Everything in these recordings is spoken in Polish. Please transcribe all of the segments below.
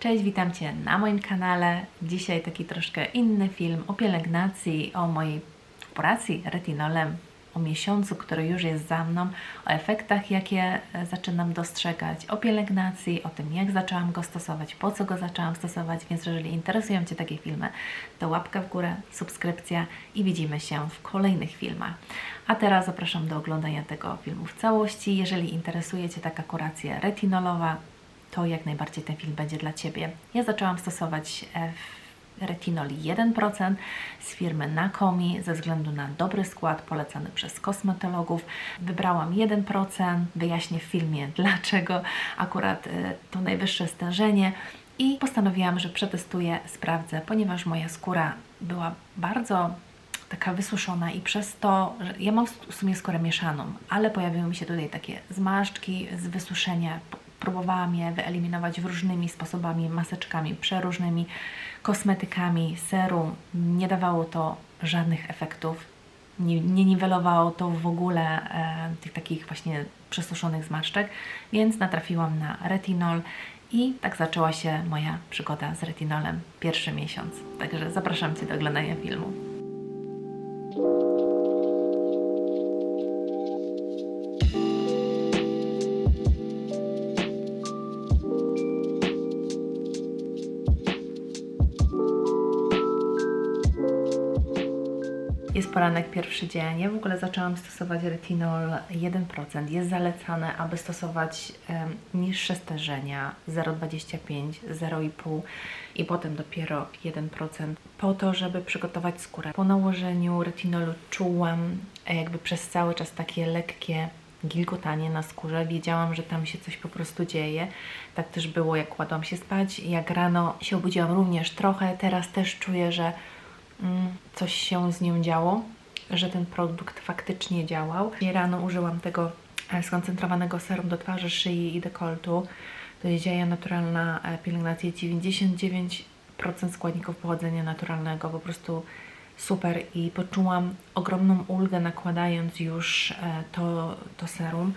Cześć, witam Cię na moim kanale. Dzisiaj taki troszkę inny film o pielęgnacji, o mojej operacji retinolem, o miesiącu, który już jest za mną, o efektach, jakie e, zaczynam dostrzegać, o pielęgnacji, o tym, jak zaczęłam go stosować, po co go zaczęłam stosować. Więc jeżeli interesują Cię takie filmy, to łapka w górę, subskrypcja i widzimy się w kolejnych filmach. A teraz zapraszam do oglądania tego filmu w całości. Jeżeli interesuje Cię taka kuracja retinolowa, to jak najbardziej ten film będzie dla Ciebie. Ja zaczęłam stosować e, retinol 1% z firmy Nakomi ze względu na dobry skład polecany przez kosmetologów. Wybrałam 1%, wyjaśnię w filmie dlaczego akurat e, to najwyższe stężenie i postanowiłam, że przetestuję, sprawdzę, ponieważ moja skóra była bardzo taka wysuszona i przez to, że ja mam w sumie skórę mieszaną, ale pojawiły mi się tutaj takie zmarszczki z wysuszenia. Próbowałam je wyeliminować różnymi sposobami, maseczkami, przeróżnymi kosmetykami, serum. Nie dawało to żadnych efektów. Nie, nie niwelowało to w ogóle e, tych takich właśnie przesuszonych zmarszczek, więc natrafiłam na retinol i tak zaczęła się moja przygoda z retinolem pierwszy miesiąc. Także zapraszam Cię do oglądania filmu. Poranek, pierwszy dzień. Ja w ogóle zaczęłam stosować retinol 1%. Jest zalecane, aby stosować em, niższe stężenia 0,25, 0,5 i potem dopiero 1%, po to, żeby przygotować skórę. Po nałożeniu retinolu czułam e, jakby przez cały czas takie lekkie gilgotanie na skórze. Wiedziałam, że tam się coś po prostu dzieje. Tak też było, jak kładłam się spać. Jak rano się obudziłam również trochę. Teraz też czuję, że coś się z nią działo, że ten produkt faktycznie działał. I rano użyłam tego e, skoncentrowanego serum do twarzy, szyi i dekoltu. To jest dzieje naturalna e, pielęgnacja 99% składników pochodzenia naturalnego. Po prostu super i poczułam ogromną ulgę nakładając już e, to, to serum,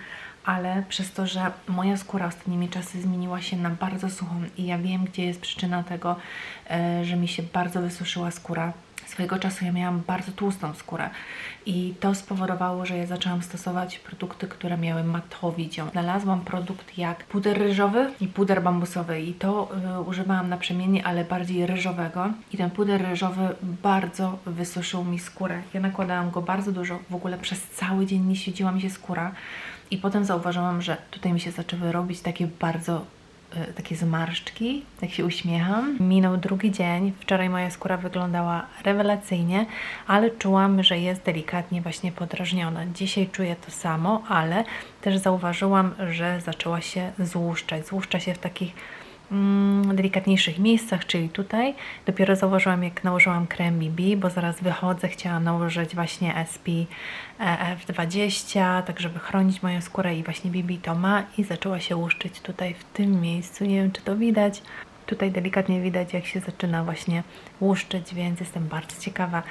ale przez to, że moja skóra ostatnimi czasy zmieniła się na bardzo suchą i ja wiem, gdzie jest przyczyna tego, że mi się bardzo wysuszyła skóra. Swojego czasu ja miałam bardzo tłustą skórę i to spowodowało, że ja zaczęłam stosować produkty, które miały matowić ją. Znalazłam produkt jak puder ryżowy i puder bambusowy i to y, używałam naprzemiennie, ale bardziej ryżowego i ten puder ryżowy bardzo wysuszył mi skórę. Ja nakładałam go bardzo dużo, w ogóle przez cały dzień nie świeciła mi się skóra i potem zauważyłam, że tutaj mi się zaczęły robić takie bardzo takie zmarszczki, jak się uśmiecham. Minął drugi dzień, wczoraj moja skóra wyglądała rewelacyjnie, ale czułam, że jest delikatnie właśnie podrażniona. Dzisiaj czuję to samo, ale też zauważyłam, że zaczęła się złuszczać. Złuszcza się w takich delikatniejszych miejscach, czyli tutaj. Dopiero zauważyłam, jak nałożyłam krem BB, bo zaraz wychodzę, chciałam nałożyć właśnie SPF 20, tak żeby chronić moją skórę i właśnie BB to ma i zaczęła się łuszczyć tutaj w tym miejscu. Nie wiem, czy to widać. Tutaj delikatnie widać, jak się zaczyna właśnie łuszczyć, więc jestem bardzo ciekawa,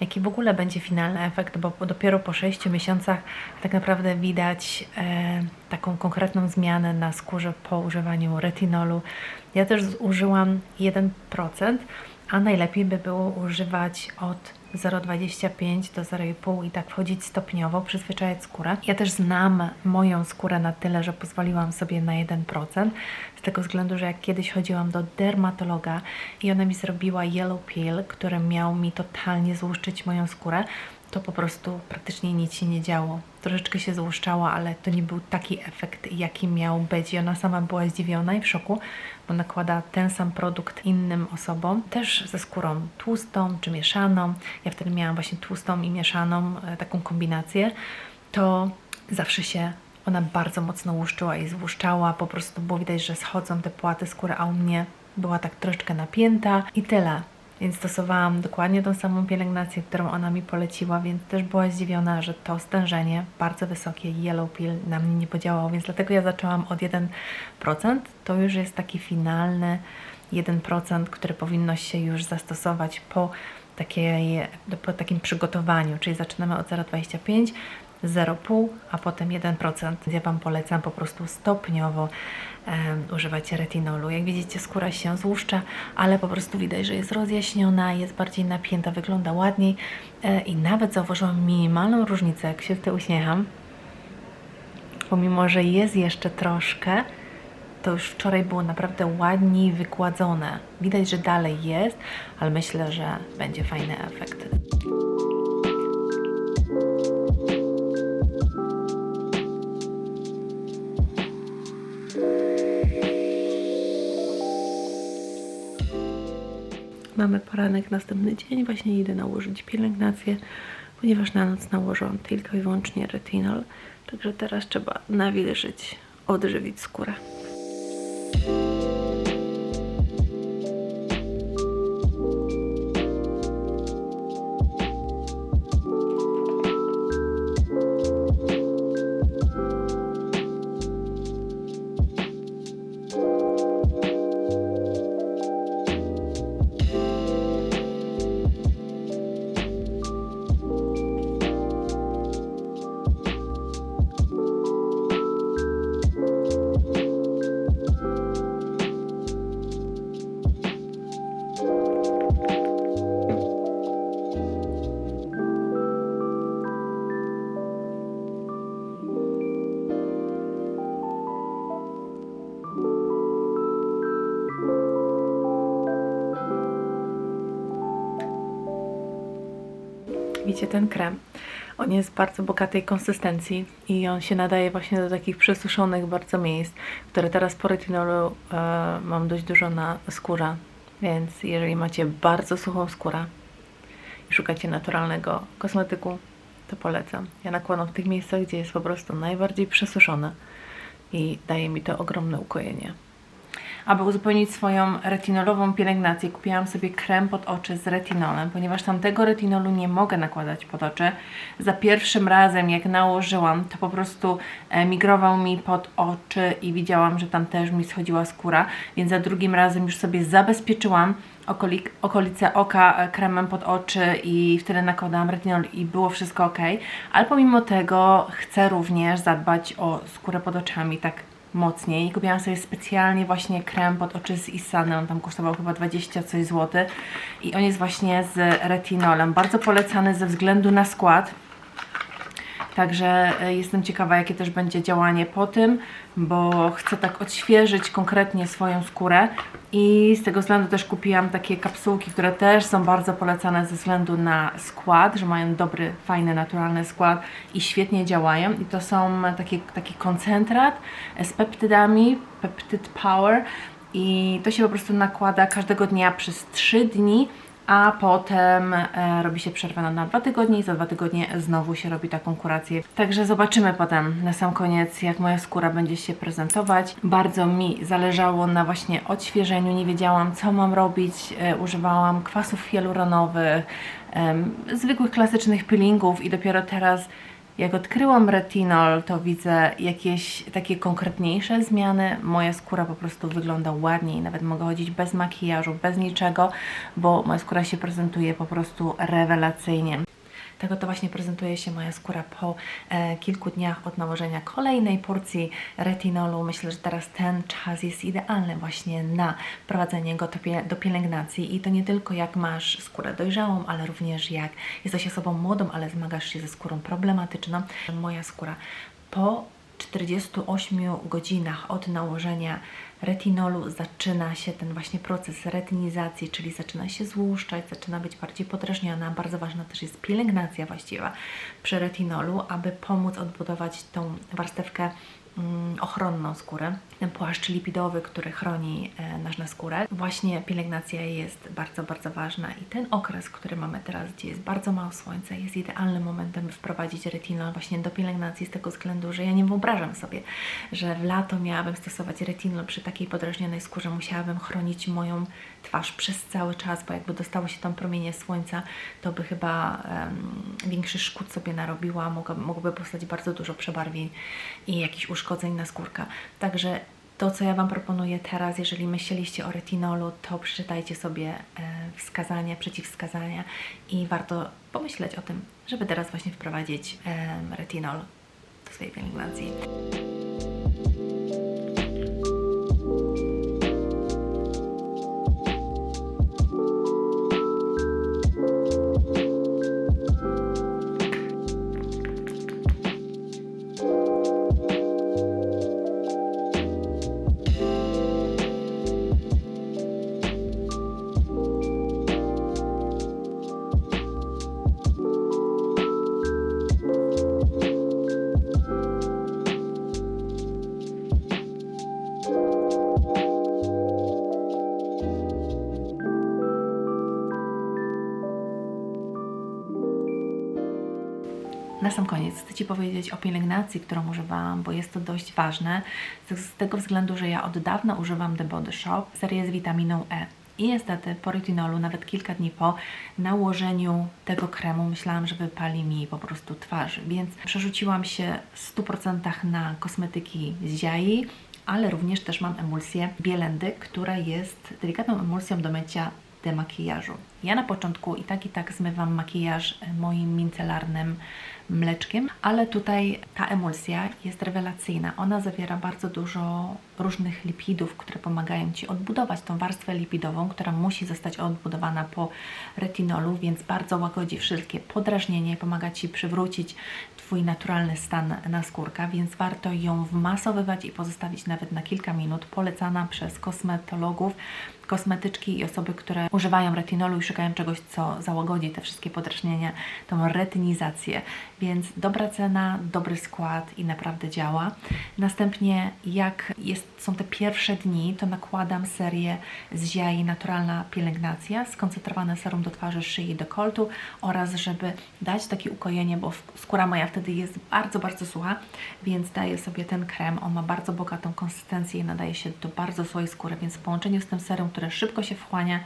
jaki w ogóle będzie finalny efekt, bo dopiero po 6 miesiącach tak naprawdę widać e, taką konkretną zmianę na skórze po używaniu retinolu. Ja też użyłam 1%, a najlepiej by było używać od 0,25 do 0,5 i tak wchodzić stopniowo, przyzwyczajać skórę. Ja też znam moją skórę na tyle, że pozwoliłam sobie na 1%, z tego względu, że jak kiedyś chodziłam do dermatologa i ona mi zrobiła yellow peel, który miał mi totalnie złuszczyć moją skórę, to po prostu praktycznie nic się nie działo. Troszeczkę się złuszczała, ale to nie był taki efekt, jaki miał być. I ona sama była zdziwiona i w szoku, bo nakłada ten sam produkt innym osobom, też ze skórą tłustą czy mieszaną. Ja wtedy miałam właśnie tłustą i mieszaną, e, taką kombinację. To zawsze się ona bardzo mocno łuszczyła i złuszczała. Po prostu było widać, że schodzą te płaty skóry, a u mnie była tak troszeczkę napięta i tyle. Więc stosowałam dokładnie tą samą pielęgnację, którą ona mi poleciła, więc też była zdziwiona, że to stężenie bardzo wysokie Yellow Peel na mnie nie podziałało, więc dlatego ja zaczęłam od 1%. To już jest taki finalny 1%, który powinno się już zastosować po, takiej, po takim przygotowaniu, czyli zaczynamy od 0,25 0,5, a potem 1%. Ja Wam polecam po prostu stopniowo em, używać retinolu. Jak widzicie, skóra się złuszcza, ale po prostu widać, że jest rozjaśniona, jest bardziej napięta, wygląda ładniej e, i nawet zauważyłam minimalną różnicę, jak się w uśmiecham. Pomimo, że jest jeszcze troszkę, to już wczoraj było naprawdę ładniej wykładzone. Widać, że dalej jest, ale myślę, że będzie fajny efekt. Mamy poranek, następny dzień. Właśnie idę nałożyć pielęgnację, ponieważ na noc nałożyłam tylko i wyłącznie retinol. Także teraz trzeba nawilżyć, odżywić skórę. Ten krem? On jest bardzo bogatej konsystencji i on się nadaje właśnie do takich przesuszonych bardzo miejsc, które teraz po retinolu e, mam dość dużo na skórze. Więc jeżeli macie bardzo suchą skórę i szukacie naturalnego kosmetyku, to polecam. Ja nakładam w tych miejscach, gdzie jest po prostu najbardziej przesuszone i daje mi to ogromne ukojenie. Aby uzupełnić swoją retinolową pielęgnację, kupiłam sobie krem pod oczy z retinolem, ponieważ tamtego retinolu nie mogę nakładać pod oczy. Za pierwszym razem, jak nałożyłam, to po prostu e, migrował mi pod oczy i widziałam, że tam też mi schodziła skóra, więc za drugim razem już sobie zabezpieczyłam okoli, okolice oka e, kremem pod oczy i wtedy nakładałam retinol i było wszystko ok. Ale pomimo tego chcę również zadbać o skórę pod oczami, tak mocniej. Kupiłam sobie specjalnie właśnie krem pod oczy z Isany, on tam kosztował chyba 20 coś złoty i on jest właśnie z retinolem. Bardzo polecany ze względu na skład. Także e, jestem ciekawa, jakie też będzie działanie po tym, bo chcę tak odświeżyć konkretnie swoją skórę i z tego względu też kupiłam takie kapsułki, które też są bardzo polecane ze względu na skład, że mają dobry, fajny, naturalny skład i świetnie działają. I to są taki, taki koncentrat z peptydami, Peptid Power i to się po prostu nakłada każdego dnia przez 3 dni a potem e, robi się przerwa na, dwa tygodnie i za dwa tygodnie znowu się robi taką kurację. Także zobaczymy potem na sam koniec, jak moja skóra będzie się prezentować. Bardzo mi zależało na właśnie odświeżeniu, nie wiedziałam co mam robić, e, używałam kwasów hialuronowych, em, zwykłych klasycznych peelingów i dopiero teraz jak odkryłam retinol, to widzę jakieś takie konkretniejsze zmiany. Moja skóra po prostu wygląda ładniej, nawet mogę chodzić bez makijażu, bez niczego, bo moja skóra się prezentuje po prostu rewelacyjnie. Tak oto właśnie prezentuje się moja skóra po e, kilku dniach od nałożenia kolejnej porcji retinolu. Myślę, że teraz ten czas jest idealny właśnie na prowadzenie go do, do pielęgnacji i to nie tylko jak masz skórę dojrzałą, ale również jak jesteś osobą młodą, ale zmagasz się ze skórą problematyczną. Moja skóra po 48 godzinach od nałożenia retinolu zaczyna się ten właśnie proces retinizacji, czyli zaczyna się złuszczać, zaczyna być bardziej podrażniona. Bardzo ważna też jest pielęgnacja właściwa przy retinolu, aby pomóc odbudować tą warstewkę ochronną skóry, ten płaszcz lipidowy, który chroni e, nasz na skórę. Właśnie pielęgnacja jest bardzo, bardzo ważna i ten okres, który mamy teraz, gdzie jest bardzo mało słońca, jest idealnym momentem, by wprowadzić retinol właśnie do pielęgnacji z tego względu, że ja nie wyobrażam sobie, że w lato miałabym stosować retinol przy takiej podrażnionej skórze, musiałabym chronić moją twarz przez cały czas, bo jakby dostało się tam promienie słońca, to by chyba em, większy szkód sobie narobiła, mogłoby powstać bardzo dużo przebarwień i jakichś uszkodzeń na skórka. Także to, co ja Wam proponuję teraz, jeżeli myśleliście o retinolu, to przeczytajcie sobie e, wskazania, przeciwwskazania i warto pomyśleć o tym, żeby teraz właśnie wprowadzić em, retinol do swojej pielęgnacji. Koniec chcę Ci powiedzieć o pielęgnacji, którą używam, bo jest to dość ważne, z tego względu, że ja od dawna używam The Body Shop, serię z witaminą E. I niestety po retinolu, nawet kilka dni po nałożeniu tego kremu, myślałam, że wypali mi po prostu twarz, więc przerzuciłam się w 100% na kosmetyki z Ziai, ale również też mam emulsję Bielendy, która jest delikatną emulsją do mycia demakijażu. Ja na początku i tak i tak zmywam makijaż moim micelarnym mleczkiem, ale tutaj ta emulsja jest rewelacyjna. Ona zawiera bardzo dużo różnych lipidów, które pomagają Ci odbudować tą warstwę lipidową, która musi zostać odbudowana po retinolu, więc bardzo łagodzi wszystkie podrażnienie, pomaga Ci przywrócić Twój naturalny stan naskórka, więc warto ją wmasowywać i pozostawić nawet na kilka minut. Polecana przez kosmetologów, kosmetyczki i osoby, które używają retinolu i szukają czegoś, co załagodzi te wszystkie podrażnienia, tą retynizację. Więc dobra cena, dobry skład i naprawdę działa. Następnie jak jest, są te pierwsze dni, to nakładam serię z ziai naturalna pielęgnacja, skoncentrowane serum do twarzy, szyi i dekoltu oraz żeby dać takie ukojenie, bo skóra moja wtedy jest bardzo, bardzo sucha, więc daję sobie ten krem. On ma bardzo bogatą konsystencję i nadaje się do bardzo suchej skóry, więc w połączeniu z tym serum, które szybko się wchłania,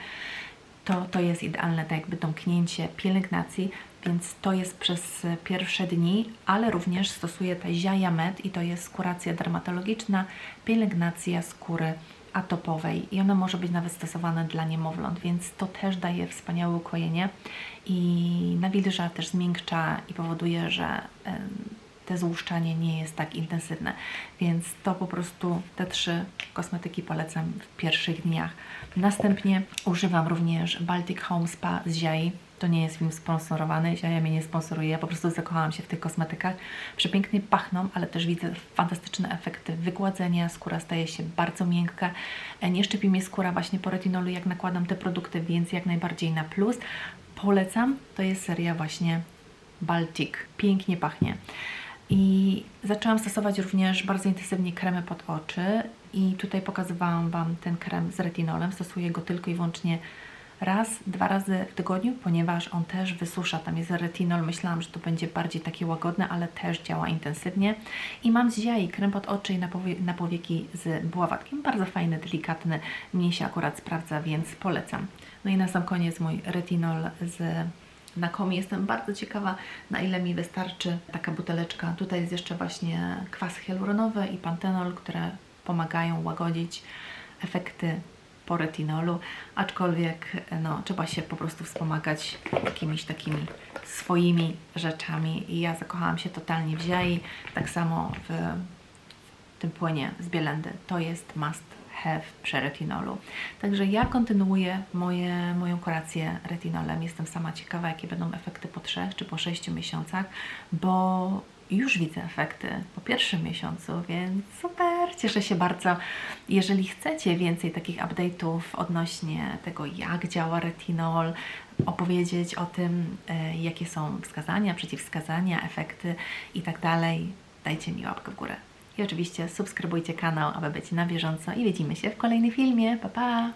to, to jest idealne, tak jakby domknięcie pielęgnacji, więc to jest przez pierwsze dni, ale również stosuję Tazia Med i to jest kuracja dermatologiczna, pielęgnacja skóry atopowej. I ona może być nawet stosowana dla niemowląt, więc to też daje wspaniałe ukojenie i nawilża, też zmiękcza i powoduje, że te złuszczanie nie jest tak intensywne, więc to po prostu te trzy kosmetyki polecam w pierwszych dniach. Następnie używam również Baltic Home Spa z Ziai. To nie jest film sponsorowany, Ziaja mnie nie sponsoruje, ja po prostu zakochałam się w tych kosmetykach. Przepięknie pachną, ale też widzę fantastyczne efekty wygładzenia, skóra staje się bardzo miękka. E, Nie szczypi mnie skóra właśnie po retinolu, jak nakładam te produkty, więc jak najbardziej na plus. Polecam, to jest seria właśnie Baltic. Pięknie pachnie. I zaczęłam stosować również bardzo intensywnie kremy pod oczy i tutaj pokazywałam Wam ten krem z retinolem. Stosuję go tylko i wyłącznie raz, dwa razy w tygodniu, ponieważ on też wysusza. Tam jest retinol. Myślałam, że to będzie bardziej takie łagodne, ale też działa intensywnie. I mam z Ziai krem pod oczy i na, powie na powieki z bławatkiem. Bardzo fajny, delikatny. Mnie się akurat sprawdza, więc polecam. No i na sam koniec mój retinol z na komi. Jestem bardzo ciekawa, na ile mi wystarczy taka buteleczka. Tutaj jest jeszcze właśnie kwas hialuronowy i pantenol, które pomagają łagodzić efekty po retinolu, aczkolwiek no, trzeba się po prostu wspomagać jakimiś takimi swoimi rzeczami i ja zakochałam się totalnie w ziai, tak samo w tym płynie z Bielendy. To jest must have przy retinolu. Także ja kontynuuję moje, moją kurację retinolem. Jestem sama ciekawa, jakie będą efekty po 3 czy po 6 miesiącach, bo już widzę efekty po pierwszym miesiącu, więc super, cieszę się bardzo. Jeżeli chcecie więcej takich update'ów odnośnie tego, jak działa retinol, opowiedzieć o tym, e, jakie są wskazania, przeciwwskazania, efekty i tak dalej, dajcie mi łapkę w górę. I oczywiście subskrybujcie kanał, aby być na bieżąco i widzimy się w kolejnym filmie. Pa, pa!